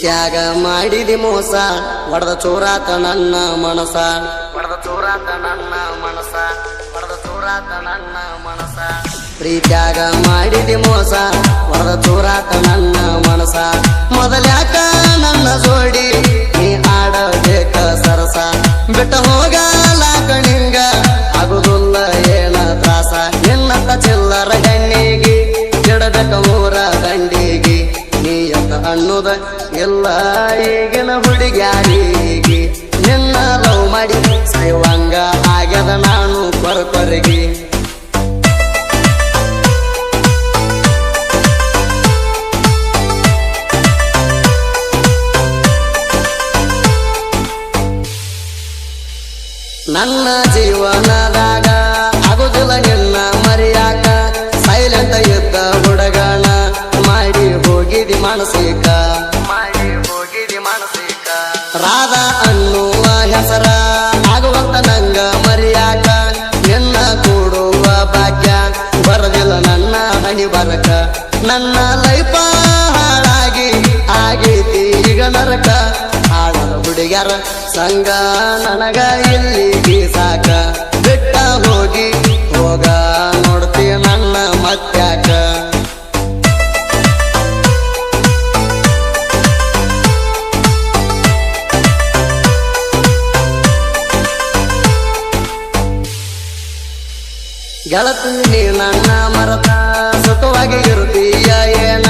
ಪ್ರೀತ್ಯಾಗ ಮಾಡಿದಿ ಮೋಸ, ಹೊಡೆದ ಚೋರಾತ ನನ್ನ ಮನಸ. ಹೊಡೆದ ಚೋರಾತ ನನ್ನ ಮನಸ, ಹೊಡೆದ ಚೋರಾತ ನನ್ನ ಮನಸ. ಪ್ರೀತ್ಯಾಗ ಮಾಡಿದಿ ಮೋಸ, ಹೊಡೆದ ಚೋರಾತ ನನ್ನ ಮನಸ. ಮೊದಲ್ಯಾಕ ನನ್ನ ಜೋಡಿ ನೀ ಆಡಬೇಕ ಸರಸ. ಬಿಟ್ಟ ಹೋಗ ನಿಂಗ ಆಗುದಿಲ್ಲ ಏನ ತ್ರಾಸ. ಎಲ್ಲ ಚಿಲ್ಲರ ನೀ ಅಂತ ಅನ್ನೋದ ಎಲ್ಲ ಈಗಿನ ಹುಡುಗ್ಯಾರಿಗೆ. ನಿನ್ನ ಲವ್ ಮಾಡಿ ಸೈವಂಗ ಆಗ್ಯದ ನಾನು ಕೊರಕೊರಗಿ ನನ್ನ ಜೀವನದಾಗ ಹುಡುಗ್ಯಾರ ಸಂಗ ನನಗ ಇಲ್ಲಿಗೆ ಸಾಕ ಬಿಟ್ಟ ಹೋಗಿ ಹೋಗ ನೋಡ್ತಿ ನನ್ನ ಮತ್ಯಾಕ. ಗೆಳತಿ ನೀ ನನ್ನ ಮರತ ಸುಖವಾಗಿ ಇರುತ್ತೀಯ ಏನ?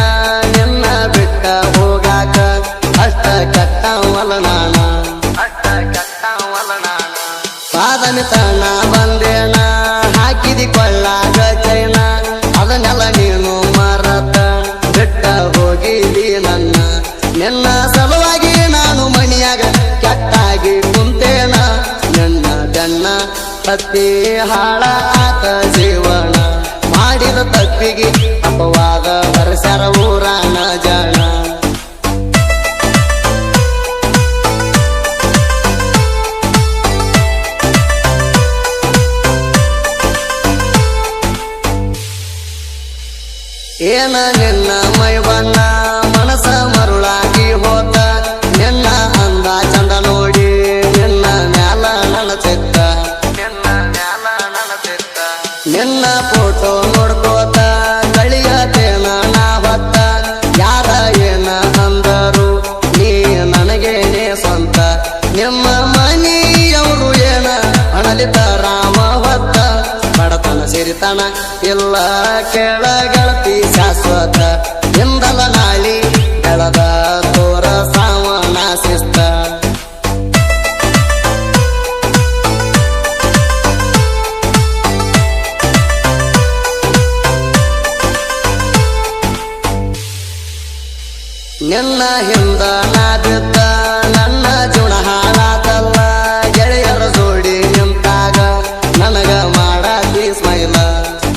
ತನ ಬಂದೇಣ ಹಾಕಿದಿ ಕೊಳ್ಳಾಗ ಚೈನ ಅದನ್ನೆಲ್ಲ ನೀನು ಮರತ ಬಿಟ್ಟ ಹೋಗಿದಿ ನನ್ನ ನಿನ್ನ ಸಲುವಾಗಿ ನಾನು ಮಣಿಯಾಗ ಕೆಟ್ಟಾಗಿ ಕುಂತೇನ. ನನ್ನ ಗಣ್ಣ ಪತ್ತಿ ಹಾಳ ಆತ ಜೀವನ ಏನ ನಿನ್ನ ಮೈ ಬಣ್ಣ, ಮನಸ ಮರುಳಾಗಿ ಹೋತ. ನಿನ್ನ ಅಂದ ಚಂದ ನೋಡಿ, ನಿನ್ನ ಮ್ಯಾಲ ನನ್ನ ಚಿತ್ತ ನಿನ್ನ ಮ್ಯಾಲ ನನ್ನ ನಿನ್ನ ಫೋಟೋ ನೋಡ್ಕೋತ ಗಳಿಯತೇನ ನಾ ಹೊತ್ತ. ಯಾರ ಏನ ಅಂದರು, ನೀ ನನಗೇನೆ ಸ್ವಂತ. ನಿಮ್ಮ ಮನೆಯವರು ಏನ ಅಣಲಿತ ರಾಮ ಹೊತ್ತ. ಬಡತನ ಸಿರಿತನ ಇಲ್ಲ ಕೆಳಗಳತಿ ನಿನ್ನ ಹಿಂದ ನಾ ನನ್ನ ಜುಣ ಹಾಳಾತಲ್ಲ ಗೆಳೆಯರ ಜೋಡಿ ನಿಂತಾಗ ನನಗ ಮಾಡಾತಿ ಸ್ಮೈಲ.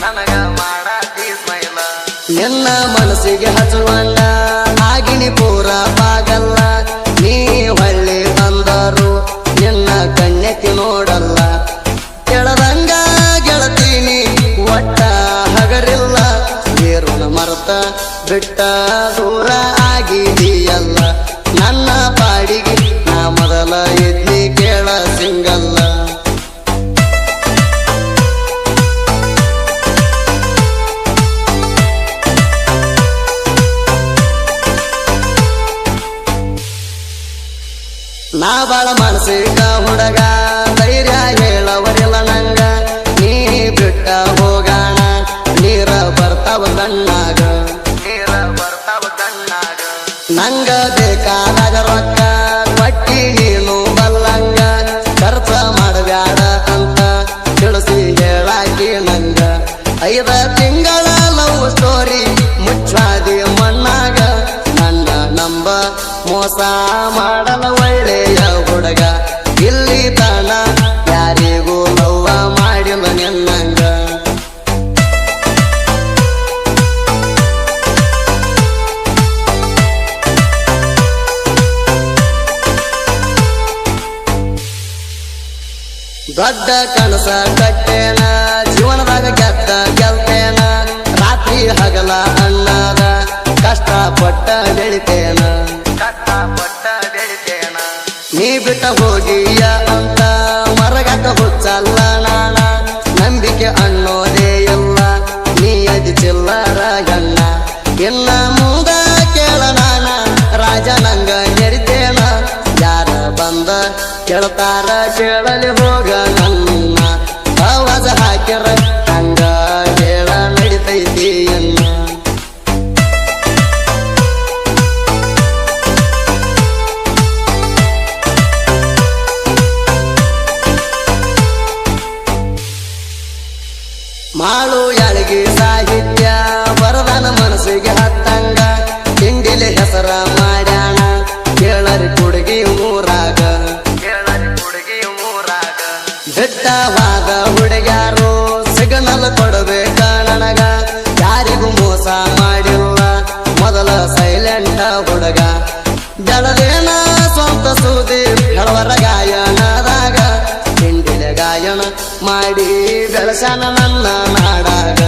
ನನಗ ಮಾಡಾತಿ ಸ್ಮೈಲ. ನಿನ್ನ ಮನಸ್ಸಿಗೆ ಹಚ್ಚುವಣ್ಣ, ಆಗಿನಿ ಪೂರ ಬಾಗಲ್ಲ. ನೀ ಹೊಳ್ಳಿ ತಂದರು ನಿನ್ನ ಕಣ್ಣೆತ್ತಿ ನೋಡಲ್ಲ. ಮರತ ಬಿಟ್ಟ ದೂರ ಆಗಿದೆಯಲ್ಲ ನನ್ನ ಪಾಡಿಗೆ ನಾ ಮೊದಲ ಎದ್ದಿ ಕೇಳ ಸಿಂಗಲ್ಲ. ನಾ ಬಾಳ ಮನಸ್ಸಿಟ್ಟ ಹುಡುಗ, ಧೈರ್ಯ ಬರ್ತಾವ ಕಣ್ಣಾಗ ನಂಗ ಬೇಕಾದಾಗ ರೊಕ್ಕ ಕೊಟ್ಟಿ ನೀನು ಬಲ್ಲಂಗ. ಖರ್ಚ ಮಾಡಬ್ಯಾಡ ಅಂತ ತಿಳಿಸಿ ಹೇಳಾಕಿ ನಂಗ. ಐದ ತಿಂಗಳ ಲವ್ ಸ್ಟೋರಿ ಮುಚ್ಚಾದಿ ಮಣ್ಣಾಗ. ನನ್ನ ನಂಬ ಮೋಸ ಮಾಡಲ ಒಳ್ಳೆಯ ಹುಡುಗ. ದೊಡ್ಡ ಕನಸ ಕಟ್ಟೇನ ಜೀವನದಾಗ ಗೆದ್ದ ಗೆಲ್ತೇನ ರಾತ್ರಿ ಹಗಲ ಕಷ್ಟ ಪಟ್ಟ ಬೆಳಿತೇನ. ಮಾಳು ಯಾಳಿಗೆ ಸಾಹಿತ್ಯ, ವರದಾನ ಮನಸ್ಸಿಗೆ ಹತ್ತಂಗ ತಿಂಡಿಲಿ ಹೆಸರ ಮಾಡ್ಯಾಣ ಕೇಳರಿ ಕುಡುಗಿ ಊರಾಗ. ಕೇಳರಿ ಕುಡುಗಿ ಊರಾಗ. ದಿಟ್ಟವಾದ ಹುಡುಗ್ಯಾರು, ಸಿಗ್ನಲ್ ಕೊಡಬೇಕ ನನಗ? ಯಾರಿಗೂ ಮೋಸ ಮಾಡಿಲ್ಲ, ಮೊದಲ ಸೈಲೆಂಟ್ ಹುಡುಗ. ಬೆಳದೇನ ಮಾಡಿ ಬೆಳಸನ ನನ್ನ ನಾಡಾಗ.